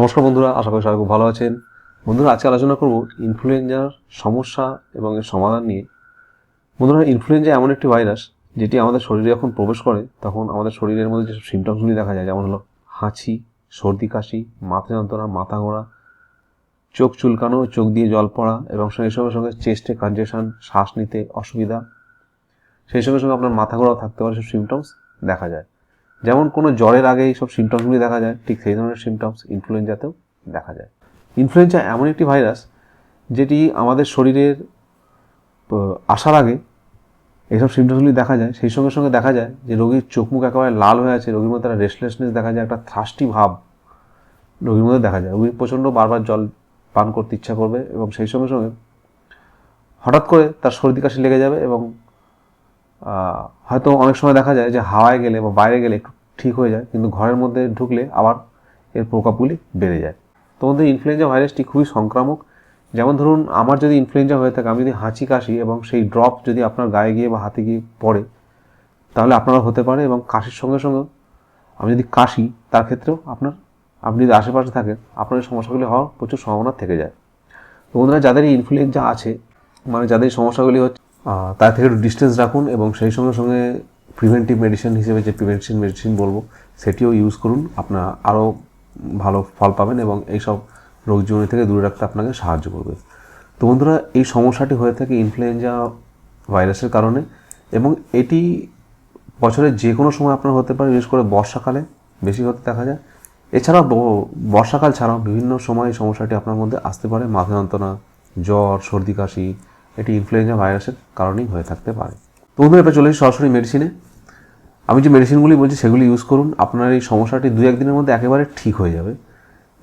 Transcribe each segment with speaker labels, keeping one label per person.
Speaker 1: নমস্কার বন্ধুরা, আশা করি সবাই খুব ভালো আছেন। বন্ধুরা, আজকে আলোচনা করব ইনফ্লুয়েঞ্জার সমস্যা এবং এর সমাধান নিয়ে। বন্ধুরা ইনফ্লুয়েঞ্জা এমন একটি ভাইরাস যেটি আমাদের শরীরে যখন প্রবেশ করে, তখন আমাদের শরীরের মধ্যে যেসব সিমটমসগুলি দেখা যায়, যেমন হলো হাঁচি, সর্দি কাশি, মাথা যন্ত্রণা, মাথা ঘোরা, চোখ চুলকানো, চোখ দিয়ে জল পড়া এবং সেই সঙ্গে সঙ্গে চেস্টে কনজেশন শ্বাস নিতে অসুবিধা। সেই সঙ্গে সঙ্গে আপনার মাথা ঘোরাও থাকতে পারে, সব সিমটমস দেখা যায়। যেমন কোনো জ্বরের আগে এই সব সিমটমসগুলি দেখা যায়, ঠিক সেই ধরনের সিমটমস ইনফ্লুয়েঞ্জাতেও দেখা যায়। ইনফ্লুয়েঞ্জা এমন একটি ভাইরাস যেটি আমাদের শরীরের আসার আগে এইসব সিমটমসগুলি দেখা যায়। সেই সঙ্গে সঙ্গে দেখা যায় যে রোগীর চোখ মুখ একেবারে লাল হয়ে আছে, রোগীর মধ্যে একটা রেস্টলেসনেস দেখা যায়, একটা থ্রাস্টি ভাব রোগীর মধ্যে দেখা যায়। রোগী প্রচণ্ড বারবার জল পান করতে ইচ্ছা করবে এবং সেই সঙ্গে সঙ্গে হঠাৎ করে তার সর্দি কাশি লেগে যাবে এবং হয়তো অনেক সময় দেখা যায় যে হাওয়ায় গেলে বা বাইরে গেলে একটু ঠিক হয়ে যায়, কিন্তু ঘরের মধ্যে ঢুকলে আবার এর প্রকোপগুলি বেড়ে যায়। তো মধ্যে ইনফ্লুয়েঞ্জা ভাইরাসটি খুবই সংক্রামক। যেমন ধরুন, আমার যদি ইনফ্লুয়েঞ্জা হয়ে থাকে, আমি যদি হাঁচি কাশি এবং সেই ড্রপ যদি আপনার গায়ে গিয়ে বা হাতে গিয়ে পড়ে, তাহলে আপনারা হতে পারে এবং কাশির সঙ্গে সঙ্গে আমি যদি কাশি, তার ক্ষেত্রেও আপনার, আপনি যদি আশেপাশে থাকেন, আপনার এই সমস্যাগুলি হওয়ার প্রচুর সম্ভাবনা থেকে যায়। তো বন্ধুরা, যাদের ইনফ্লুয়েঞ্জা আছে মানে যাদের সমস্যাগুলি হচ্ছে তার থেকে একটু ডিস্টেন্স রাখুন এবং সেই সঙ্গে সঙ্গে প্রিভেন্টিভ মেডিসিন হিসেবে যে প্রিভেনশন মেডিসিন বলব, সেটিও ইউজ করুন। আপনার আরও ভালো ফল পাবেন এবং এইসব রোগ জীবনী থেকে দূরে রাখতে আপনাকে সাহায্য করবে। তো বন্ধুরা, এই সমস্যাটি হয়ে থাকে ইনফ্লুয়েঞ্জা ভাইরাসের কারণে এবং এটি বছরের যে কোনো সময় আপনার হতে পারে, বিশেষ করে বর্ষাকালে বেশি হতে দেখা যায়। এছাড়াও বর্ষাকাল ছাড়াও বিভিন্ন সময় এই সমস্যাটি আপনার মধ্যে আসতে পারে। মাথা যন্ত্রণা, জ্বর, সর্দি, কাশি এটি ইনফ্লুয়েঞ্জা ভাইরাসের কারণেই হয়ে থাকতে পারে। তো বন্ধুরা, এবার চলে সরাসরি মেডিসিনে আমি যে মেডিসিনগুলি বলছি, সেগুলি ইউজ করুন। আপনার এই সমস্যাটি দু একদিনের মধ্যে একেবারে ঠিক হয়ে যাবে।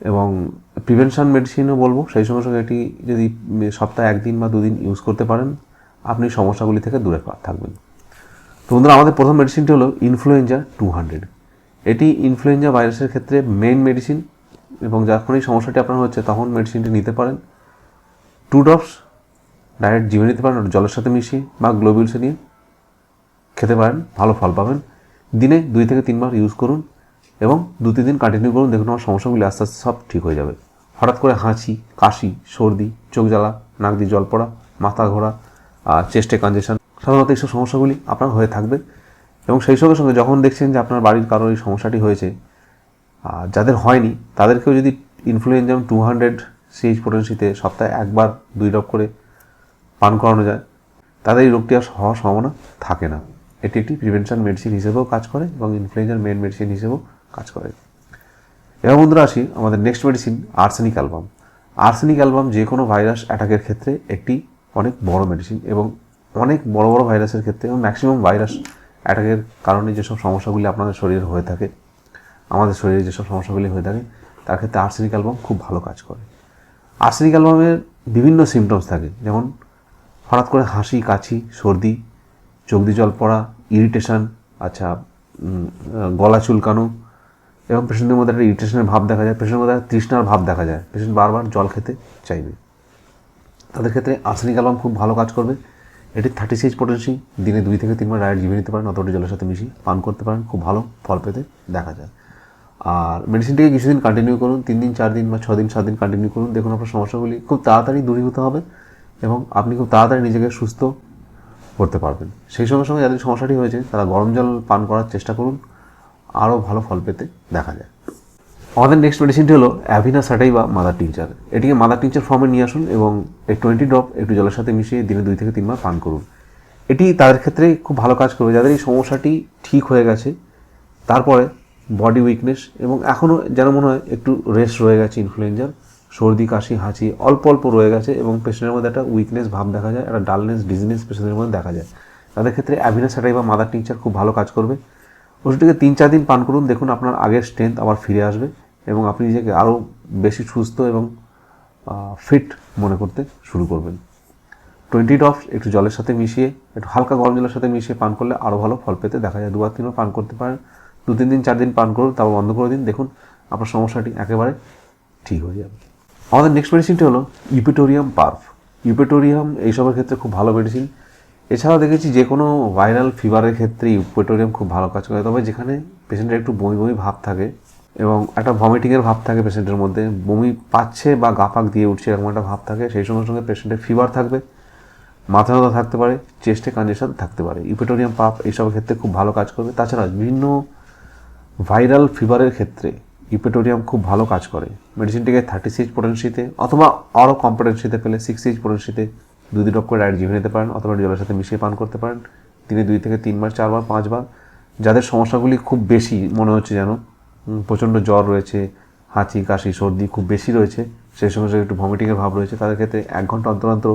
Speaker 1: এবং প্রিভেনশন মেডিসিনও বলব, সেই সঙ্গে সঙ্গে এটি যদি সপ্তাহে একদিন বা দুদিন ইউজ করতে পারেন, আপনি সমস্যাগুলি থেকে দূরে থাকবেন। তো বন্ধুরা, আমাদের প্রথম মেডিসিনটি হলো ইনফ্লুয়েঞ্জা টু হান্ড্রেড এটি ইনফ্লুয়েঞ্জা ভাইরাসের ক্ষেত্রে মেইন মেডিসিন এবং যখন এই সমস্যাটি আপনার হচ্ছে, তখন মেডিসিনটি নিতে পারেন। টু ড্রপস ডাইরেক্ট জিভে নিতে পারেন, জলের সাথে মিশিয়ে বা গ্লোবিউলসে নিয়ে খেতে পারেন, ভালো ফল পাবেন। দিনে দুই থেকে তিনবার ইউজ করুন এবং দু তিন দিন কন্টিনিউ করুন, দেখুন আমার সমস্যাগুলি আস্তে আস্তে সব ঠিক হয়ে যাবে। হঠাৎ করে হাঁচি, কাশি, সর্দি, চোখ জ্বালা, নাক দিয়ে জল পড়া, মাথা ঘোরা চেস্টে কনজেশন সাধারণত এইসব সমস্যাগুলি আপনার হয়ে থাকবে। এবং সেই সঙ্গে সঙ্গে যখন দেখছেন যে আপনার বাড়ির কারোর এই সমস্যাটি হয়েছে আর যাদের হয়নি, তাদেরকেও যদি ইনফ্লুয়েঞ্জাম টু হান্ড্রেড সিএইচ পোটেন্সিতে সপ্তাহে একবার, দুই ড্রপ করে পান করানো যায়। তাদের এই রোগটি আর হওয়ার সম্ভাবনা থাকে না। এটি একটি প্রিভেনশন মেডিসিন হিসেবেও কাজ করে এবং ইনফ্লুয়েঞ্জার মেন মেডিসিন হিসেবেও কাজ করে। এবার বন্ধুরা আসি আমাদের next medicine arsenic album arsenic album যে কোনো ভাইরাস অ্যাটাকের ক্ষেত্রে একটি অনেক বড় মেডিসিন এবং অনেক বড় বড় ভাইরাসের ক্ষেত্রে এবং ম্যাক্সিমাম ভাইরাস অ্যাটাকের কারণে যেসব সমস্যাগুলি আপনাদের শরীরে হয়ে থাকে, আমাদের শরীরে যেসব সমস্যাগুলি হয়ে থাকে, তার ক্ষেত্রে আর্সেনিক অ্যালবাম খুব ভালো কাজ করে। আর্সেনিক অ্যালবামের বিভিন্ন সিমটমস থাকে, যেমন হঠাৎ করে হাসি কাশি সর্দি, চোখ দিয়ে জল পড়া ইরিটেশন আচ্ছা গলা চুলকানো এবং পেশেন্টের মধ্যে একটা ইরিটেশনের ভাব দেখা যায়, পেশেন্টের মধ্যে একটা তৃষ্ণার ভাব দেখা যায়। পেশেন্ট বারবার জল খেতে চাইবে। তাদের ক্ষেত্রে আর্সেনিক অ্যালবাম খুব ভালো কাজ করবে। এটি থার্টি সিক্স পটেন্সি দিনে দুই থেকে তিনবার ডায়েট জিভে নিতে পারেন অতটি জলের সাথে মিশিয়ে পান করতে পারেন, খুব ভালো ফল পেতে দেখা যায়। আর মেডিসিনটিকে কিছুদিন কন্টিনিউ করুন, তিন দিন, চার দিন বা ছ দিন সাত দিন কন্টিনিউ করুন। দেখুন আপনার সমস্যাগুলি খুব তাড়াতাড়ি দূরীভূত হবে। এবং আপনি খুব তাড়াতাড়ি নিজেকে সুস্থ করতে পারবেন। সেই সঙ্গে সঙ্গে যাদের সমস্যাটি হয়েছে, তারা গরম জল পান করার চেষ্টা করুন। আরও ভালো ফল পেতে দেখা যায়। আমাদের নেক্সট মেডিসিনটি হলো অ্যাভিনা স্যাটাই বা মাদার টিংচার এটিকে মাদার টিংচার ফর্মে নিয়ে আসুন এবং এই টোয়েন্টি ড্রপ একটু জলের সাথে মিশিয়ে দিনে দুই থেকে তিনবার পান করুন। এটি তাদের ক্ষেত্রে খুব ভালো কাজ করবে। যাদের এই সমস্যাটি ঠিক হয়ে গেছে, তারপরে বডি উইকনেস এবং এখনও যেন মনে হয় একটু রেস্ট রয়ে গেছে ইনফ্লুয়েঞ্জার সর্দি, কাশি, হাঁচি অল্প অল্প রয়ে গেছে এবং পেশেন্টের মধ্যে একটা উইকনেস ভাব দেখা যায়, একটা ডালনেস ডিজিনেস পেশেন্টের মধ্যে দেখা যায়। তাদের ক্ষেত্রে অ্যাভিনা স্যাটাই বা মাদার টিংচার খুব ভালো কাজ করবে। ওষুধটিকে তিন, চার দিন পান করুন, দেখুন আপনার আগের স্ট্রেংথ আবার ফিরে আসবে এবং আপনি নিজেকে আরও বেশি সুস্থ এবং ফিট মনে করতে শুরু করবেন। টোয়েন্টি ড্রপস একটু জলের সাথে মিশিয়ে, একটু হালকা গরম জলের সাথে মিশিয়ে পান করলে আরও ভালো ফল পেতে দেখা যায়। দুবার, তিনবার পান করতে পারেন। দু, তিন দিন, চার দিন পান করুন, তারপর বন্ধ করে দিন। দেখুন আপনার সমস্যাটি একেবারে ঠিক হয়ে যাবে। আমাদের নেক্সট মেডিসিনটি হলো ইউপিটোরিয়াম পার্ফ ইউপিটোরিয়াম এইসবের ক্ষেত্রে খুব ভালো মেডিসিন এছাড়াও দেখেছি যে কোনো ভাইরাল ফিভারের ক্ষেত্রে ইউপিটোরিয়াম খুব ভালো কাজ করে। তবে যেখানে পেশেন্টের একটু বমি বমি ভাব থাকে এবং একটা ভমিটিংয়ের ভাব থাকে পেশেন্টের মধ্যে, বমি পাচ্ছে বা গা পাক দিয়ে উঠছে এরকম একটা ভাব থাকে, সেই সঙ্গে সঙ্গে পেশেন্টের ফিভার থাকবে, মাথা ব্যথা থাকতে পারে চেস্টে কনজেশন থাকতে পারে। ইউপিটোরিয়াম পাপ এইসবের ক্ষেত্রে খুব ভালো কাজ করবে। তাছাড়া বিভিন্ন ভাইরাল ফিভারের ক্ষেত্রে ইউপেটোরিয়াম খুব ভালো কাজ করে। মেডিসিনটিকে থার্টি সিক্স পোটেন্সিতে অথবা আরও কম পোটেন্সিতে পেলে সিক্স সিক্স পোটেন্সিতে দুই দুই ড্রপ করে ডায়েট জিভে নিতে পারেন অথবা জলের সাথে মিশিয়ে পান করতে পারেন। দিনে দুই থেকে তিনবার চারবার পাঁচবার যাদের সমস্যাগুলি খুব বেশি মনে হচ্ছে যেন প্রচণ্ড জ্বর রয়েছে, হাঁচি, কাশি, সর্দি খুব বেশি রয়েছে, সেই সঙ্গে একটু ভমিটিংয়ের ভাব রয়েছে, তাদের ক্ষেত্রে এক ঘণ্টা অন্তর অন্তর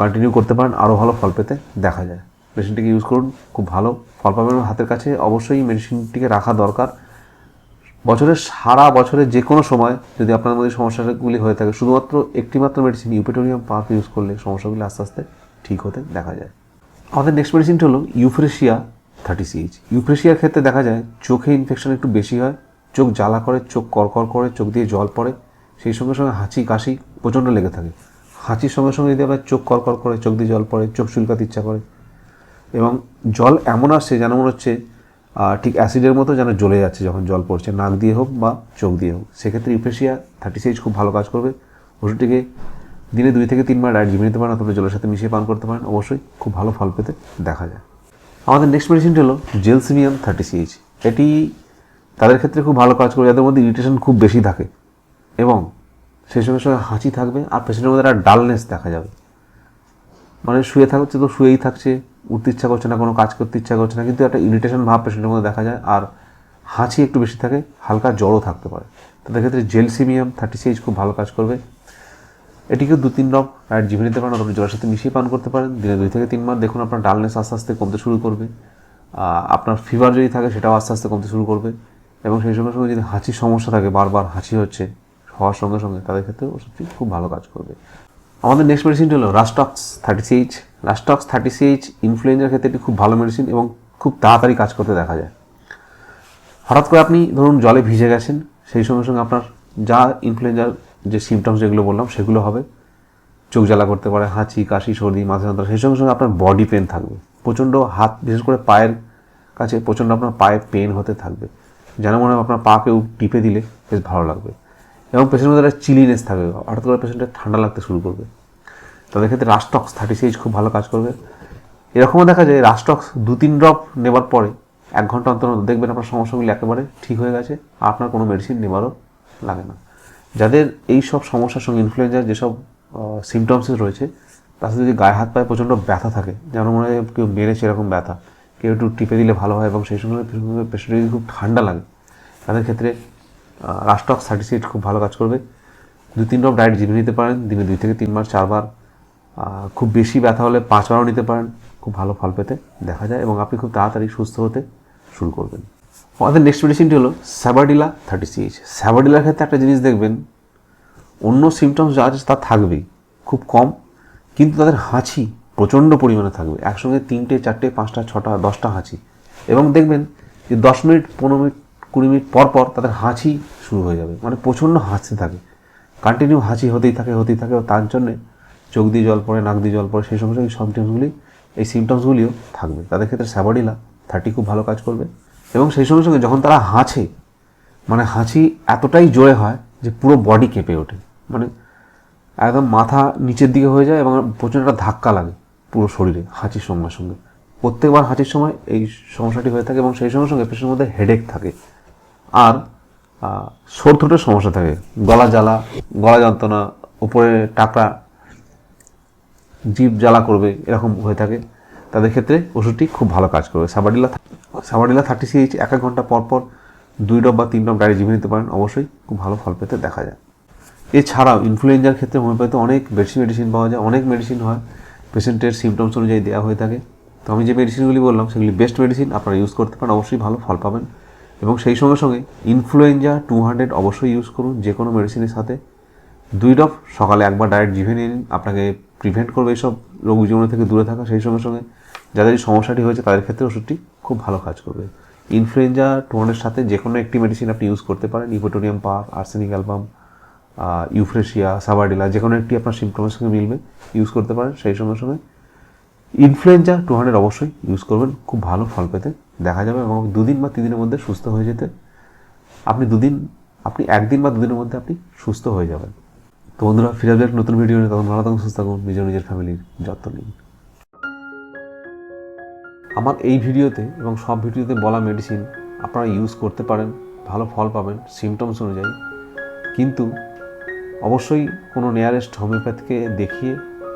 Speaker 1: কন্টিনিউ করতে পারেন, আরও ভালো ফল পেতে দেখা যায়। মেডিসিনটিকে ইউজ করুন, খুব ভালো ফল পাবেন হাতের কাছে। অবশ্যই মেডিসিনটিকে রাখা দরকার। বছরের সারা বছরের যে কোনো সময় যদি আপনার মধ্যে সমস্যাগুলি হয়ে থাকে, শুধুমাত্র একটিমাত্র মেডিসিন ইউপেটোরিয়াম পাম্প ইউজ করলে সমস্যাগুলি আস্তে আস্তে ঠিক হতে দেখা যায়। আমাদের নেক্সট মেডিসিনটি হলো ইউফ্রেশিয়া থার্টি সিএইচ ইউফ্রেশিয়ার ক্ষেত্রে দেখা যায়, চোখে ইনফেকশন একটু বেশি হয়, চোখ জ্বালা করে, চোখ করকর করে, চোখ দিয়ে জল পড়ে, সেই সঙ্গে সঙ্গে হাঁচি, কাশি প্রচণ্ড লেগে থাকে। হাঁচির সঙ্গে সঙ্গে যদি আপনার চোখ করকর করে, চোখ দিয়ে জল পড়ে, চোখ চুলকাতে ইচ্ছা করে, এবং জল এমন আসছে যেন মনে হচ্ছে ঠিক অ্যাসিডের মতো যেন জ্বলে যাচ্ছে যখন জল পড়ছে, নাক দিয়ে হোক বা চোখ দিয়ে হোক। সেক্ষেত্রে ইউফেশিয়া থার্টি সিক্স খুব ভালো কাজ করবে। ওষুধটিকে দিনে দুই থেকে তিনবার ডায়েট জিমে নিতে পারেন অথবা জলের সাথে মিশিয়ে পান করতে পারেন। অবশ্যই খুব ভালো ফল পেতে দেখা যায়। আমাদের নেক্সট মেডিসিনটি হলো জেলসিমিয়াম থার্টি সিএইচ এটি তাদের ক্ষেত্রে খুব ভালো কাজ করবে। যাদের মধ্যে ইরিটেশন খুব বেশি থাকে এবং সেই সঙ্গে সঙ্গে হাঁচি থাকবে। আর পেশেন্টের মধ্যে একটা ডালনেস দেখা যাবে। মানে শুয়ে থাকছে তো শুয়েই থাকছে। উঠতে ইচ্ছা করছে না, কোনো কাজ করতে ইচ্ছা করছে না, কিন্তু একটা ইরিটেশন ভাব পেশেন্টের মধ্যে দেখা যায়, আর হাঁচি একটু বেশি থাকে, হালকা জ্বরও থাকতে পারে। তাদের ক্ষেত্রে জেলসিমিয়াম থার্টি সিএইচ খুব ভালো কাজ করবে। এটিকে দু তিন ড্রপ রাইট জিভে নিতে পারেন অথবা জলের সাথে মিশিয়ে পান করতে পারেন, দিনে দুই থেকে তিনবার দেখুন, আপনার ডালনেস আস্তে আস্তে কমতে শুরু করবে। আপনার ফিভার যদি থাকে, সেটাও আস্তে আস্তে কমতে শুরু করবে। এবং সেই সঙ্গে সঙ্গে যদি হাঁচির সমস্যা থাকে, বারবার হাঁচি হচ্ছে, হওয়ার সঙ্গে সঙ্গে, তাদের ক্ষেত্রে ওষুধটি খুব ভালো কাজ করবে। আমাদের নেক্সট মেডিসিনটি হলো rhus tox thirty CH rhus tox thirty CH ইনফ্লুয়েঞ্জার ক্ষেত্রে এটি খুব ভালো মেডিসিন এবং খুব তাড়াতাড়ি কাজ করতে দেখা যায়। হঠাৎ করে আপনি ধরুন জলে ভিজে গেছেন, সেই সঙ্গে সঙ্গে আপনার যা ইনফ্লুয়েঞ্জার যে সিমটমস যেগুলো বললাম, সেগুলো হবে। চোখ জ্বালা করতে পারে, হাঁচি, কাশি, সর্দি, মাথা যন্ত্রণা, সেই সঙ্গে সঙ্গে আপনার বডি পেন থাকবে। প্রচণ্ড হাত, বিশেষ করে পায়ের কাছে প্রচণ্ড আপনার পায়ে পেন হতে থাকবে। যেন মনে হয় আপনার পা কেউ টিপে দিলে বেশ ভালো লাগবে। এবং পেশেন্টের মধ্যে একটা চিলিনেস থাকবে। হঠাৎ করে পেশেন্টের ঠান্ডা লাগতে শুরু করবে। তাদের ক্ষেত্রে রাস্টক্স থার্টি সিক্স খুব ভালো কাজ করবে। এরকমও দেখা যায় রাস্টক্স দু তিন ড্রপ নেবার পরে এক ঘণ্টা অন্তর দেখবেন আপনার সমস্যাগুলি একেবারে ঠিক হয়ে গেছে আর আপনার কোনো মেডিসিন নেবারও লাগে না। যাদের এই সব সমস্যার সঙ্গে ইনফ্লুয়েঞ্জার যেসব সিমটমস রয়েছে, তার সাথে যদি গায়ে হাত পায়ে প্রচণ্ড ব্যথা থাকে যেন মনে হয় কেউ মেরেছে এরকম ব্যথা, কেউ একটু টিপে দিলে ভালো হয় এবং সেই সঙ্গে পেশেন্টের যদি খুব ঠান্ডা লাগে, তাদের ক্ষেত্রে রাস্টক্স থার্টি সিক্স খুব ভালো কাজ করবে। দু তিন ড্রপ ডায়েট জিভে নিতে পারেন, দিনে দুই থেকে তিনবার চারবার। খুব বেশি ব্যথা হলে পাঁচবারও নিতে পারেন। খুব ভালো ফল পেতে দেখা যায় এবং আপনি খুব তাড়াতাড়ি সুস্থ হতে শুরু করবেন। আমাদের নেক্সট মেডিসিনটি হলো স্যাবাডিলা থার্টি সিএইচ স্যাবাডিলার ক্ষেত্রে একটা জিনিস দেখবেন, অন্য সিমটমস যা আছে তা থাকবেই, খুব কম, কিন্তু তাদের হাঁচি প্রচণ্ড পরিমাণে থাকবে। একসঙ্গে তিনটে, চারটে, পাঁচটা, ছটা, দশটা হাঁচি। এবং দেখবেন যে দশ মিনিট, পনেরো মিনিট কুড়ি মিনিট পর পর তাদের হাঁচি শুরু হয়ে যাবে। মানে প্রচণ্ড হাঁচতে থাকে। কন্টিনিউ হাঁচি হতেই থাকে হতেই থাকে তার জন্যে চোখ দিয়ে জল পড়ে, নাক দিয়ে জল পড়ে, সেই সঙ্গে সঙ্গে সিমটমসগুলি এই সিমটমসগুলিও থাকবে। তাদের ক্ষেত্রে স্যাবাডিলা থার্টি খুব ভালো কাজ করবে। এবং সেই সঙ্গে সঙ্গে যখন তারা হাঁচে মানে হাঁচি এতটাই জোরে হয় যে পুরো বডি কেঁপে ওঠে। মানে একদম মাথা নিচের দিকে হয়ে যায় এবং প্রচণ্ড একটা ধাক্কা লাগে পুরো শরীরে হাঁচির সঙ্গে সঙ্গে। প্রত্যেকবার হাঁচির সময় এই সমস্যাটি হয়ে থাকে এবং সেই সঙ্গে সঙ্গে পেশেন্টের মধ্যে হেডেক থাকে। আর সর থ্রোটের সমস্যা থাকে। গলা জ্বালা, গলা যন্ত্রণা, উপরে টাকা জিভ জ্বালা করবে, এরকম হয়ে থাকে। তাদের ক্ষেত্রে ওষুধটি খুব ভালো কাজ করবে। সাবাডিলা সাবাডিলা থার্টি সিএইচ এক এক ঘণ্টা পর পর দুই ডব বা তিন ডব ডায়েরি জিভে নিতে পারেন। অবশ্যই খুব ভালো ফল পেতে দেখা যায়। এছাড়াও ইনফ্লুয়েঞ্জার ক্ষেত্রে হোমিওপ্যাথিতে অনেক বেশি মেডিসিন পাওয়া যায়। অনেক মেডিসিন হয়। পেশেন্টের সিমটমস অনুযায়ী দেওয়া হয়ে থাকে। তো আমি যে মেডিসিনগুলি বললাম, সেগুলি বেস্ট মেডিসিন আপনারা ইউজ করতে পারেন। অবশ্যই ভালো ফল পাবেন। এবং সেই সঙ্গে সঙ্গে ইনফ্লুয়েঞ্জা টু হান্ড্রেড অবশ্যই ইউজ করুন যে কোনো মেডিসিনের সাথে। দুই ডপ সকালে একবার ডায়েট জিভে নিন, আপনাকে প্রিভেন্ট করবে এইসব রোগ জীবন থেকে দূরে থাকা। সেই সঙ্গে সঙ্গে যাদের এই সমস্যাটি হয়েছে, তাদের ক্ষেত্রে ওষুধটি খুব ভালো কাজ করবে। ইনফ্লুয়েঞ্জা টু হান্ড্রেড সাথে যে কোনো একটি মেডিসিন আপনি ইউজ করতে পারেন ইপোটোরিয়াম পাফ আর্সেনিক অ্যালবাম ইউফ্রেশিয়া সাবাডিলা যে কোনো একটি আপনার সিমটমের সঙ্গে মিলবে ইউজ করতে পারেন। সেই সঙ্গে সঙ্গে ইনফ্লুয়েঞ্জা টু হান্ড্রেড অবশ্যই ইউজ করবেন, খুব ভালো ফল পেতে। দেখা যাবে এবং দুদিন বা তিন দিনের মধ্যে সুস্থ হয়ে যেতে। আপনি দুদিন, আপনি একদিন বা দুদিনের মধ্যে আপনি সুস্থ হয়ে যাবেন। তো বন্ধুরা, ফিরে আসবে নতুন ভিডিও নিয়ে। তখন ভালো থাকুন, সুস্থ থাকুন, নিজের নিজের ফ্যামিলির যত্ন নিন। আমার এই ভিডিওতে এবং সব ভিডিওতে বলা মেডিসিন আপনারা ইউজ করতে পারেন, ভালো ফল পাবেন সিমটমস অনুযায়ী। কিন্তু অবশ্যই কোনো নিয়ারেস্ট হোমিওপ্যাথিকে দেখিয়ে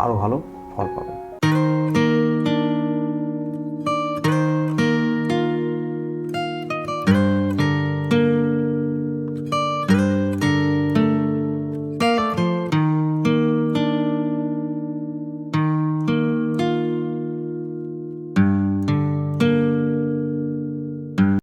Speaker 1: আরও ভালো ফল পাবেন